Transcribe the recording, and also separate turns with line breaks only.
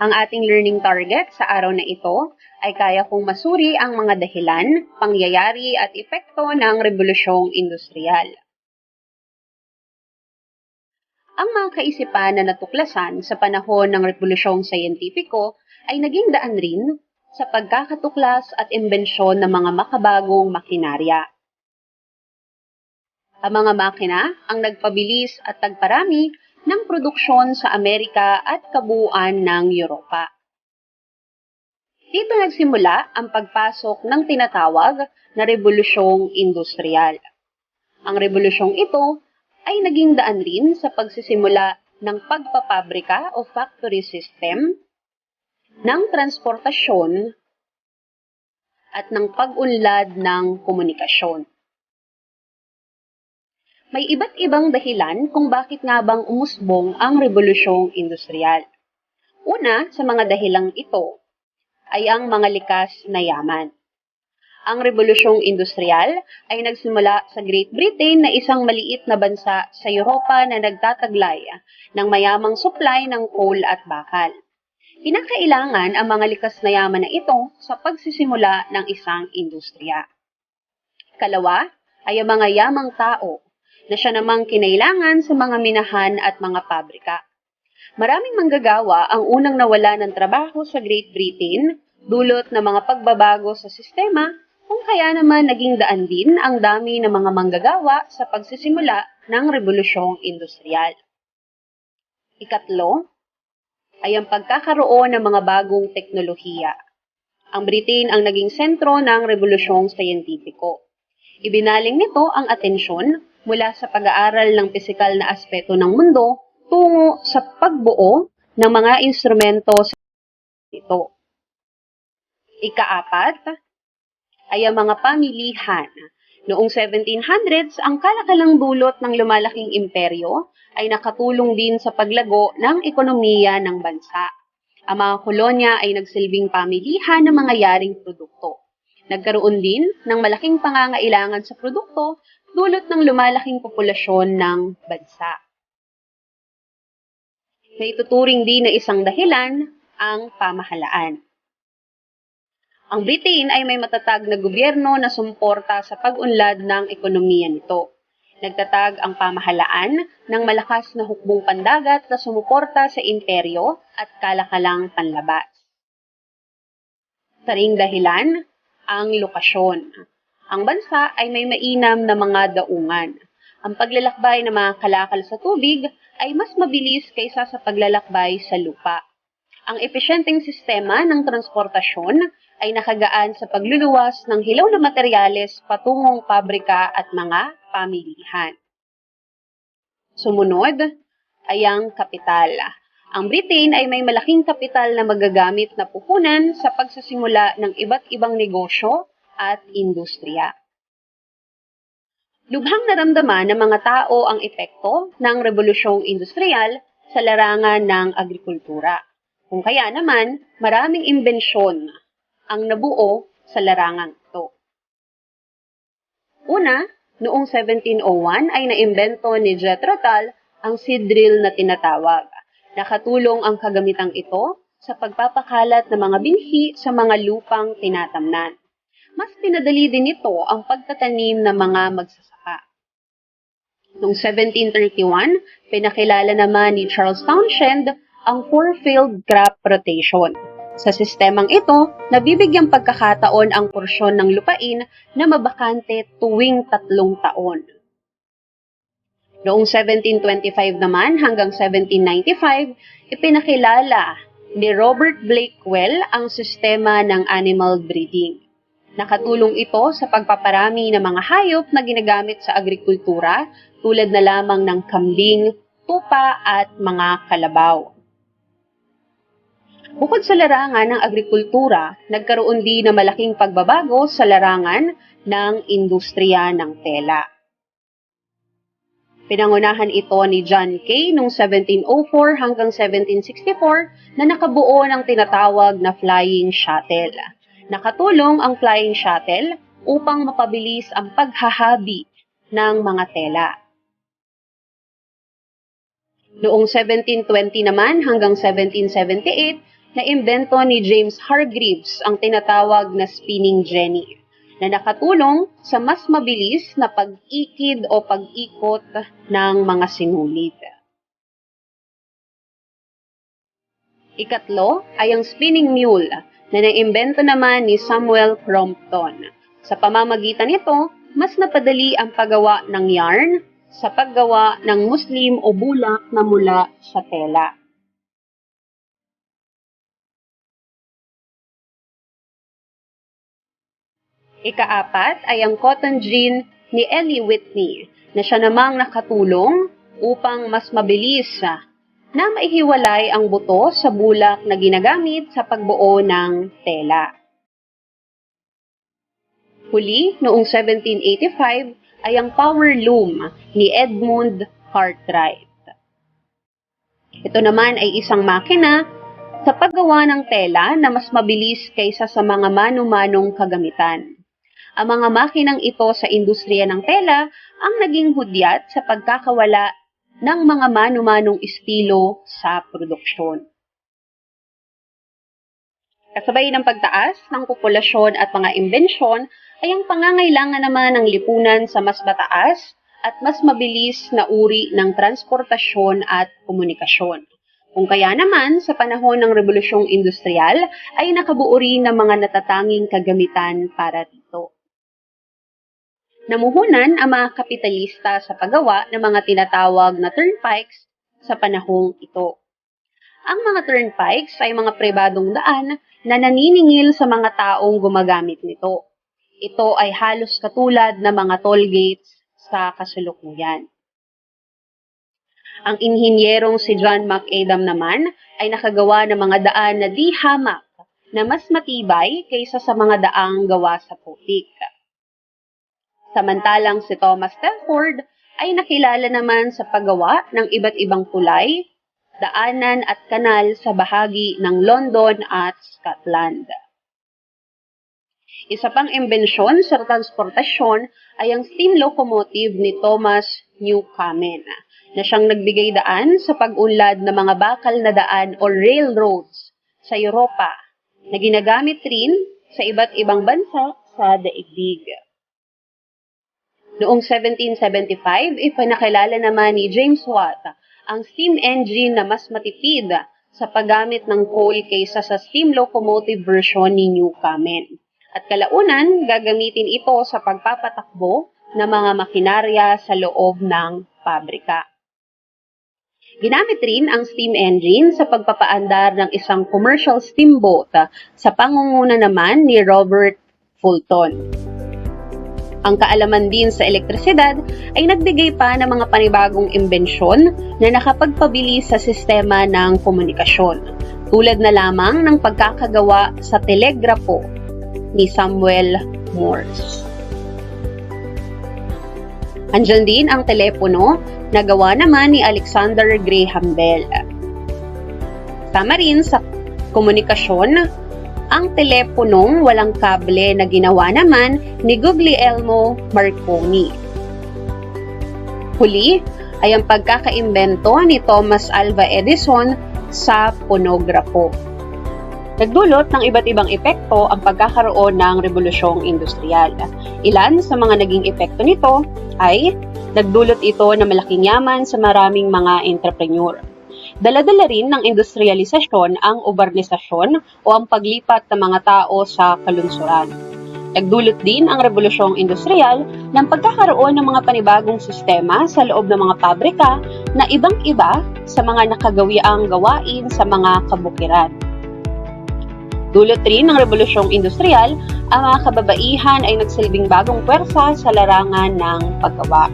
Ang ating learning target sa araw na ito ay kaya kong masuri ang mga dahilan, pangyayari at epekto ng rebolusyong industrial. Ang mga kaisipan na natuklasan sa panahon ng rebolusyong sayentipiko ay naging daan rin sa pagkakatuklas at imbensyon ng mga makabagong makinarya. Ang mga makina ang nagpabilis at nagparami ng produksyon sa Amerika at kabuuan ng Europa. Dito nagsimula ang pagpasok ng tinatawag na rebolusyong industrial. Ang rebolusyong ito ay naging daan rin sa pagsisimula ng pagpapabrika o factory system, ng transportasyon, at ng pag-unlad ng komunikasyon. May iba't ibang dahilan kung bakit nga bang umusbong ang rebolusyong industrial. Una sa mga dahilang ito ay ang mga likas na yaman. Ang rebolusyong industrial ay nagsimula sa Great Britain na isang maliit na bansa sa Europa na nagtataglay ng mayamang supply ng coal at bakal. Kinakailangan ang mga likas na yaman na ito sa pagsisimula ng isang industriya. Kalawa ay ang mga yamang tao na siya namang kinailangan sa mga minahan at mga pabrika. Maraming manggagawa ang unang nawala ng trabaho sa Great Britain, dulot ng mga pagbabago sa sistema, kung kaya naman naging daan din ang dami ng mga manggagawa sa pagsisimula ng rebolusyong industrial. Ikatlo, ay ang pagkakaroon ng mga bagong teknolohiya. Ang Britain ang naging sentro ng rebolusyong sayentipiko. Ibinaling nito ang atensyon mula sa pag-aaral ng pisikal na aspeto ng mundo tungo sa pagbuo ng mga instrumento sa ito. Ikaapat ay ang mga pamilihan. Noong 1700s, ang kalakalang dulot ng lumalaking imperyo ay nakatulong din sa paglago ng ekonomiya ng bansa. Ang mga kolonya ay nagsilbing pamilihan ng mga yaring produkto. Nagkaroon din ng malaking pangangailangan sa produkto dulot ng lumalaking populasyon ng bansa. Naituturing din na isang dahilan ang pamahalaan. Ang Britain ay may matatag na gobyerno na sumporta sa pag-unlad ng ekonomiya nito. Nagtatag ang pamahalaan ng malakas na hukbong pandagat na sumuporta sa imperyo at kalakalang panlabas. Saring dahilan, ang lokasyon. Ang bansa ay may mainam na mga daungan. Ang paglalakbay ng mga kalakal sa tubig ay mas mabilis kaysa sa paglalakbay sa lupa. Ang epesyenteng sistema ng transportasyon ay nakagaan sa pagluluwas ng hilaw na materyales patungong pabrika at mga pamilihan. Sumunod ay ang kapital. Ang Britain ay may malaking kapital na magagamit na puhunan sa pagsasimula ng iba't ibang negosyo at industriya. Lubhang naramdaman ng mga tao ang epekto ng rebolusyong industrial sa larangan ng agrikultura. Kung kaya naman, maraming imbensyon ang nabuo sa larangan ito. Una, noong 1701 ay naimbento ni Jethro Tull ang seed drill na tinatawag. Nakatulong ang kagamitang ito sa pagpapakalat ng mga binhi sa mga lupang tinatamnan. Mas pinadali din ito ang pagtatanim ng mga magsasaka. Noong 1731, pinakilala naman ni Charles Townshend ang four-field crop rotation. Sa sistemang ito, nabibigyang pagkakataon ang porsyon ng lupain na mabakante tuwing tatlong taon. Noong 1725 naman hanggang 1795, ipinakilala ni Robert Blakewell ang sistema ng animal breeding. Nakatulong ito sa pagpaparami ng mga hayop na ginagamit sa agrikultura tulad na lamang ng kambing, tupa at mga kalabaw. Bukod sa larangan ng agrikultura, nagkaroon din na malaking pagbabago sa larangan ng industriya ng tela. Pinangunahan ito ni John Kay noong 1704 hanggang 1764 na nakabuo ng tinatawag na flying shuttle. Nakatulong ang flying shuttle upang mapabilis ang paghahabi ng mga tela. Noong 1720 naman hanggang 1778, naimbento ni James Hargreaves ang tinatawag na spinning jenny na nakatulong sa mas mabilis na pag-ikid o pag-ikot ng mga sinulid. Ikatlo ay ang spinning mule na naimbento naman ni Samuel Crompton. Sa pamamagitan nito, mas napadali ang paggawa ng yarn sa paggawa ng muslim o bulak na mula sa tela. Ikaapat ay ang cotton gin ni Ellie Whitney na siya namang nakatulong upang mas mabilis na maihiwalay ang buto sa bulak na ginagamit sa pagbuo ng tela. Huli, noong 1785, ay ang power loom ni Edmund Cartwright. Ito naman ay isang makina sa paggawa ng tela na mas mabilis kaysa sa mga mano-manong kagamitan. Ang mga makinang ito sa industriya ng tela ang naging hudyat sa pagkakawala ng mga mano-manong estilo sa produksyon. Kasabay ng pagtaas ng populasyon at mga imbensyon ay ang pangangailangan naman ng lipunan sa mas mataas at mas mabilis na uri ng transportasyon at komunikasyon. Kung kaya naman, sa panahon ng Rebolusyong Industrial ay nakabuo rin ng mga natatanging kagamitan para. Namuhunan ang mga kapitalista sa paggawa ng mga tinatawag na turnpikes sa panahong ito. Ang mga turnpikes ay mga pribadong daan na naniningil sa mga taong gumagamit nito. Ito ay halos katulad ng mga toll gates sa kasalukuyan. Ang inhinyerong si John McAdam naman ay nakagawa ng mga daan na di hamak na mas matibay kaysa sa mga daang gawa sa putik. Samantalang si Thomas Telford ay nakilala naman sa paggawa ng iba't ibang tulay, daanan at kanal sa bahagi ng London at Scotland. Isa pang imbensyon sa transportasyon ay ang steam locomotive ni Thomas Newcomen na siyang nagbigay daan sa pag-unlad ng mga bakal na daan o railroads sa Europa na ginagamit rin sa iba't ibang bansa sa daigdig. Noong 1775, ipinakilala naman ni James Watt ang steam engine na mas matipid sa paggamit ng coal kaysa sa steam locomotive version ni Newcomen. At kalaunan, gagamitin ito sa pagpapatakbo ng mga makinarya sa loob ng pabrika. Ginamit rin ang steam engine sa pagpapaandar ng isang commercial steamboat sa pangunguna naman ni Robert Fulton. Ang kaalaman din sa elektrisidad ay nagbigay pa ng mga panibagong imbensyon na nakapagpabilis sa sistema ng komunikasyon, tulad na lamang ng pagkakagawa sa telegrapo ni Samuel Morse. Andyan din ang telepono na gawa naman ni Alexander Graham Bell. Tama rin sa komunikasyon ang teleponong walang kable na ginawa naman ni Guglielmo Marconi. Huli ay ang pagkakaimbento ni Thomas Alva Edison sa ponografo. Nagdulot ng iba't ibang epekto ang pagkakaroon ng revolusyong industrial. Ilan sa mga naging epekto nito ay nagdulot ito ng malaking yaman sa maraming mga entrepreneur. Daladala rin ng industrialisasyon ang urbanisasyon o ang paglipat ng mga tao sa kalunsuran. Nagdulot din ang revolusyong industrial ng pagkakaroon ng mga panibagong sistema sa loob ng mga pabrika na ibang-iba sa mga nakagawiang gawain sa mga kabukiran. Dulot rin ng revolusyong industrial, ang mga kababaihan ay nagsilbing bagong pwersa sa larangan ng paggawa.